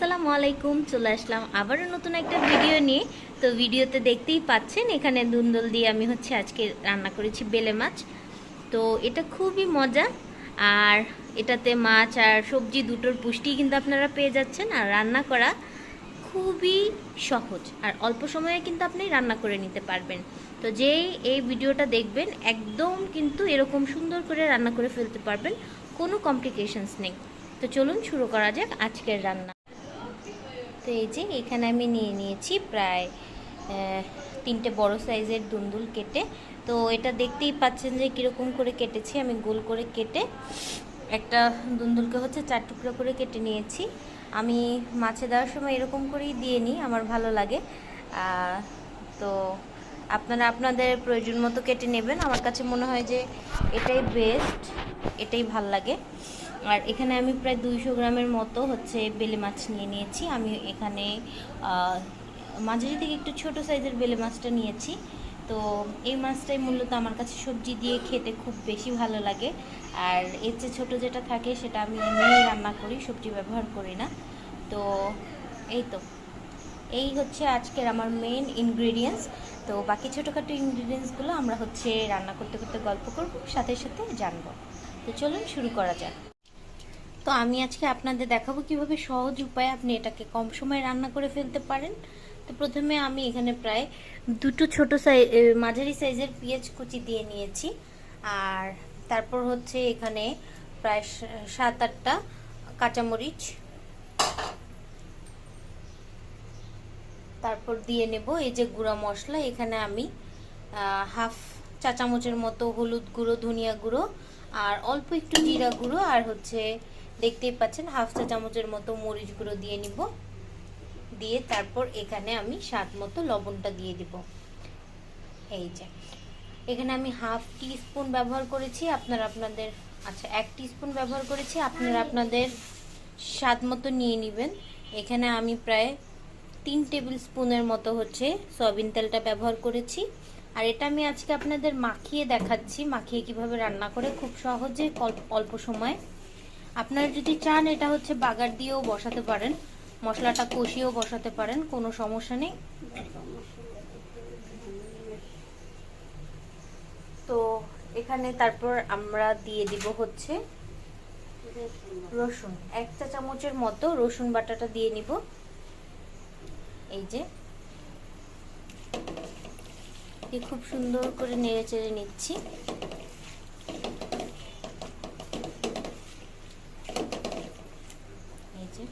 আসসালামু আলাইকুম চলে আসলাম আবারও নতুন একটা ভিডিও নিয়ে। তো ভিডিওতে দেখতেই পাচ্ছেন, এখানে দুন্দল দিয়ে আমি হচ্ছে আজকে রান্না করেছি বেলে মাছ। তো এটা খুবই মজা, আর এটাতে মাছ আর সবজি দুটোর পুষ্টি কিন্তু আপনারা পেয়ে যাচ্ছেন, আর রান্না করা খুবই সহজ, আর অল্প সময়ে কিন্তু আপনি রান্না করে নিতে পারবেন। তো যেই এই ভিডিওটা দেখবেন, একদম কিন্তু এরকম সুন্দর করে রান্না করে ফেলতে পারবেন, কোনো কমপ্লিকেশনস নেই। তো চলুন শুরু করা যাক আজকের রান্না। তো এই যে এখানে আমি নিয়ে নিয়েছি প্রায় তিনটে বড় সাইজের দুন্দুল কেটে। তো এটা দেখতেই পাচ্ছেন যে কীরকম করে কেটেছি। আমি গোল করে কেটে একটা দুন্দুলকে হচ্ছে চার টুকরো করে কেটে নিয়েছি। আমি মাছে দেওয়ার সময় এরকম করেই দিয়ে নিই, আমার ভালো লাগে। তো আপনারা আপনাদের প্রয়োজন মতো কেটে নেবেন। আমার কাছে মনে হয় যে এটাই বেস্ট এটাই ভালো লাগে। আর এখানে আমি প্রায় দুইশো গ্রামের মতো হচ্ছে বেলে মাছ নিয়ে নিয়েছি। আমি এখানে মাঝারি থেকে একটু ছোট সাইজের বেলে মাছটা নিয়েছি। তো এই মাছটাই মূলত আমার কাছে সবজি দিয়ে খেতে খুব বেশি ভালো লাগে। আর এর চেয়ে ছোটো যেটা থাকে সেটা আমি এমনিই রান্না করি, সবজি ব্যবহার করি না। তো এই তো। এই হচ্ছে আজকের আমার মেন ইনগ্রেডিয়েন্টস তো বাকি ছোটোখাটো ইনগ্রেডিয়েন্টসগুলো আমরা হচ্ছে রান্না করতে করতে গল্প করব, সাথে সাথে জানব। তো চলুন শুরু করা যাক। তো আমি আজকে আপনাদের দেখাবো কীভাবে সহজ উপায়ে আপনি এটাকে কম সময়ে রান্না করে ফেলতে পারেন। তো প্রথমে আমি এখানে প্রায় দুটো ছোট সাইজ মাঝারি সাইজের পেঁয়াজ কুচি দিয়ে নিয়েছি। আর তারপর হচ্ছে এখানে প্রায় সাত আটটা কাঁচামরিচ। তারপর দিয়ে নেব এই যে গুঁড়া মশলা। এখানে আমি হাফ চা চামচের মতো হলুদ গুঁড়ো, ধনিয়া গুঁড়ো, আর অল্প একটু জিরা গুঁড়ো, আর হচ্ছে দেখতেই পাচ্ছেন হাফ চা চামচের মতো মরিচ গুঁড়ো দিয়ে নিব। দিয়ে তারপর এখানে আমি স্বাদ মতো লবণটা দিয়ে দিব। এই যে এখানে আমি হাফ টি স্পুন ব্যবহার করেছি আপনারা আপনাদের আচ্ছা এক টি স্পুন ব্যবহার করেছি আপনারা আপনাদের স্বাদ মতো নিয়ে নেবেন। এখানে আমি প্রায় তিন টেবিল স্পুনের মতো হচ্ছে সয়াবিন তেলটা ব্যবহার করেছি। আর এটা আমি আজকে আপনাদের মাখিয়ে দেখাচ্ছি মাখিয়ে কীভাবে রান্না করে খুব সহজে অল্প- অল্প সময়। আপনারা যদি চান, এটা হচ্ছে বাগার দিয়েও বসাতে পারেন, মশলাটা কষিয়েও বসাতে পারেন, কোনো সমস্যা নেই। তো এখানে তারপর আমরা দিয়ে দিব হচ্ছে রসুন, এক চা চামচের মতো রসুন বাটাটা দিয়ে নিব। এই যে। খুব সুন্দর করে নেড়ে চেড়ে নিচ্ছি এই যে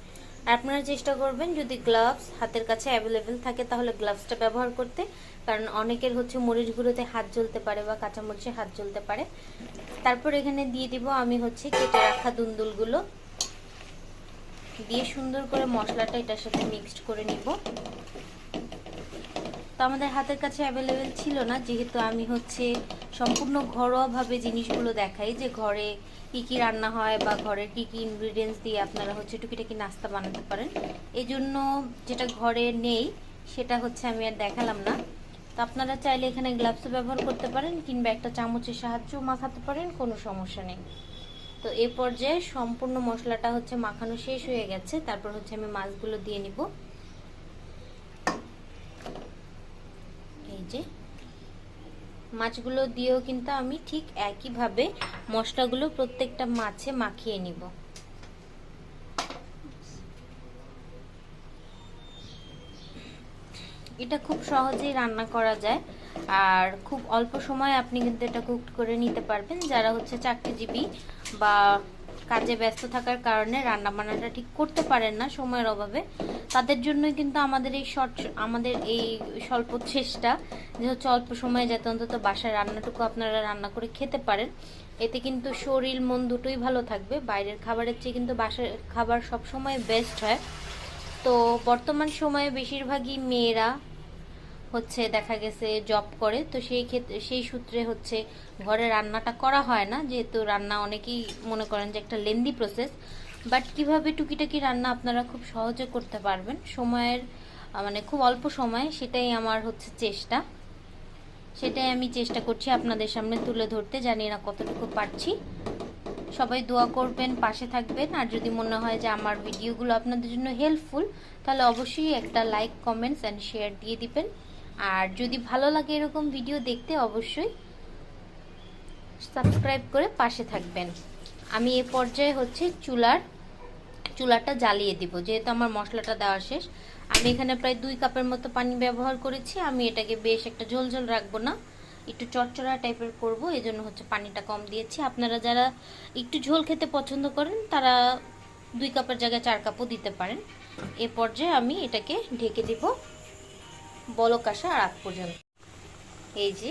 আর আপনারা চেষ্টা করবেন। যদি গ্লাভস হাতের কাছে অ্যাভেলেবেল থাকে, তাহলে গ্লাভসটা ব্যবহার করতে। কারণ অনেকের হচ্ছে মরিচ গুঁড়োতে হাত জ্বলতে পারে বা কাঁচামরিচে হাত জ্বলতে পারে। তারপর এখানে দিয়ে দিব আমি হচ্ছে কেটে রাখা দুন্দুলগুলো। দিয়ে সুন্দর করে মশলাটা এটার সাথে মিক্সড করে নিব। তো আমাদের হাতের কাছে অ্যাভেলেবেল ছিল না, যেহেতু আমি হচ্ছে সম্পূর্ণ ঘরোয়াভাবে জিনিসগুলো দেখাই যে ঘরে কি কি রান্না হয় বা ঘরে কি কি ইনগ্রিডিয়েন্টস দিয়ে আপনারা হচ্ছে টুকিটাকি নাস্তা বানাতে পারেন। এই জন্য যেটা ঘরে নেই, সেটা হচ্ছে আমি আর দেখালাম না। তো আপনারা চাইলে এখানে গ্লাভসও ব্যবহার করতে পারেন কিংবা একটা চামচের সাহায্যও মাখাতে পারেন, কোনো সমস্যা নেই। তো এই পর্যায়ে সম্পূর্ণ মশলাটা হচ্ছে মাখানো শেষ হয়ে গেছে। তারপর হচ্ছে আমি মাছগুলো দিয়ে নিব এই যে মাছগুলো দিয়েও কিন্তু আমি ঠিক একইভাবে মশলাগুলো প্রত্যেকটা মাছে মাখিয়ে নিব। এটা খুব সহজেই রান্না করা যায়। আর খুব অল্প সময় আপনি কিন্তু এটা কুক করে নিতে পারবেন। যারা হচ্ছে চাকরিজীবী বা কাজে ব্যস্ত থাকার কারণে রান্না বান্নাটা ঠিক করতে পারেন না সময়ের অভাবে। তাদের জন্যই কিন্তু আমাদের এই শর্ট আমাদের এই স্বল্প চেষ্টা যে হচ্ছে অল্প সময়ে যাতে অন্তত বাসায় রান্নাটুকু আপনারা রান্না করে খেতে পারেন। এতে কিন্তু শরীর, মন দুটোই ভালো থাকবে। বাইরের খাবারের চেয়ে কিন্তু বাসার খাবার সব সময় বেস্ট হয়। তো বর্তমান সময়ে বেশিরভাগই মেয়েরা হচ্ছে দেখা গেছে জব করে। তো সেই ক্ষেত্রে, সেই সূত্রে হচ্ছে ঘরে রান্নাটা করা হয় না। যেহেতু রান্না অনেকেই মনে করেন যে একটা লেন্দি প্রসেস বাট কীভাবে টুকিটাকি রান্না আপনারা খুব সহজে করতে পারবেন, সময়ের মানে খুব অল্প সময় সেটাই আমার হচ্ছে চেষ্টা। সেটাই আমি চেষ্টা করছি আপনাদের সামনে তুলে ধরতে, জানি না কতটুকু পারছি। সবাই দোয়া করবেন, পাশে থাকবেন, আর যদি মনে হয় যে আমার ভিডিওগুলো আপনাদের জন্য হেল্পফুল তাহলে অবশ্যই একটা লাইক কমেন্টস অ্যান্ড শেয়ার দিয়ে দিবেন। আর যদি ভালো লাগে এরকম ভিডিও দেখতে, অবশ্যই সাবস্ক্রাইব করে পাশে থাকবেন। আমি এ পর্যায়ে হচ্ছে চুলার চুলাটা জ্বালিয়ে দিব। যেহেতু আমার মশলাটা দেওয়া শেষ, আমি এখানে প্রায় দুই কাপের মতো পানি ব্যবহার করেছি। আমি এটাকে বেশ একটা ঝোল ঝোল রাখব না, একটু চটচড়া টাইপের করব এই জন্য হচ্ছে পানিটা কম দিয়েছি। আপনারা যারা একটু ঝোল খেতে পছন্দ করেন, তারা দুই কাপের জায়গায় চার কাপও দিতে পারেন। এ পর্যায়ে আমি এটাকে ঢেকে দিব বলক আসা আর আগ পর্যন্ত। এই যে,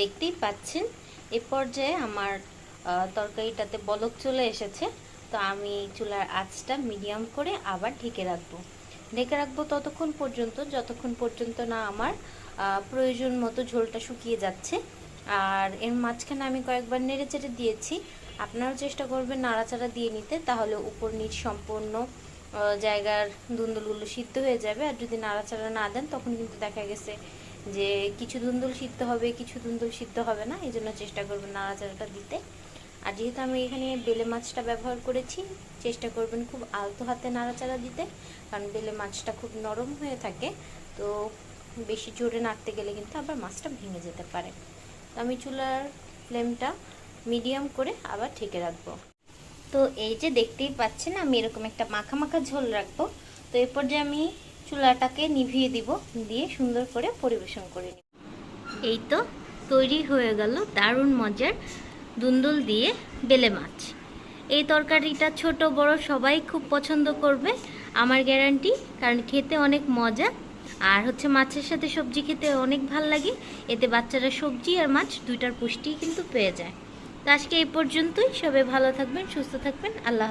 দেখতেই পাচ্ছেন, এ পর্যায়ে আমার তরকারিটাতে বলক চলে এসেছে। তো আমি চুলার আঁচটা মিডিয়াম করে আবার ঢেকে রাখব। ঢেকে রাখব ততক্ষণ পর্যন্ত, যতক্ষণ পর্যন্ত না আমার প্রয়োজন মতো ঝোলটা শুকিয়ে যাচ্ছে। আর এর মাঝখানে আমি কয়েকবার নেড়ে চেড়ে দিয়েছি। আপনারাও চেষ্টা করবেন নাড়াচাড়া দিয়ে নিতে, তাহলে উপর নিচ সম্পূর্ণ জায়গার দুন্দুলগুলো সিদ্ধ হয়ে যাবে। আর যদি নাড়াচাড়া না দেন, তখন কিন্তু দেখা গেছে যে কিছু দুন্দুল সিদ্ধ হবে, কিছু দুন্দুল সিদ্ধ হবে না। এই জন্য চেষ্টা করবেন নাড়াচাড়াটা দিতে। আর যেহেতু আমি এখানে বেলে মাছটা ব্যবহার করেছি, চেষ্টা করবেন খুব আলতো হাতে নাড়াচাড়া দিতে, কারণ বেলে মাছটা খুব নরম হয়ে থাকে, তো বেশি জোরে নাড়তে গেলে কিন্তু আবার মাছটা ভেঙে যেতে পারে। তো আমি চুলার ফ্লেমটা মিডিয়াম করে আবার ঢেকে রাখব। তো এই যে দেখতেই পাচ্ছেন, আমি এরকম একটা মাখা মাখা ঝোল রাখব। তো এরপর যে আমি চুলাটাকে নিভিয়ে দিব, দিয়ে সুন্দর করে পরিবেশন করে নিব। এই তো তৈরি হয়ে গেল দারুণ মজার দুন্দুল দিয়ে বেলে মাছ। এই তরকারিটা ছোট, বড় সবাই খুব পছন্দ করবে, আমার গ্যারান্টি কারণ খেতে অনেক মজা। আর হচ্ছে মাছের সাথে সবজি খেতে অনেক ভালো লাগে, এতে বাচ্চারা সবজি আর মাছ দুইটার পুষ্টি কিন্তু পেয়ে যায়। তো আজকে এই পর্যন্তই, সবাই ভালো থাকবেন, সুস্থ থাকবেন, আল্লাহ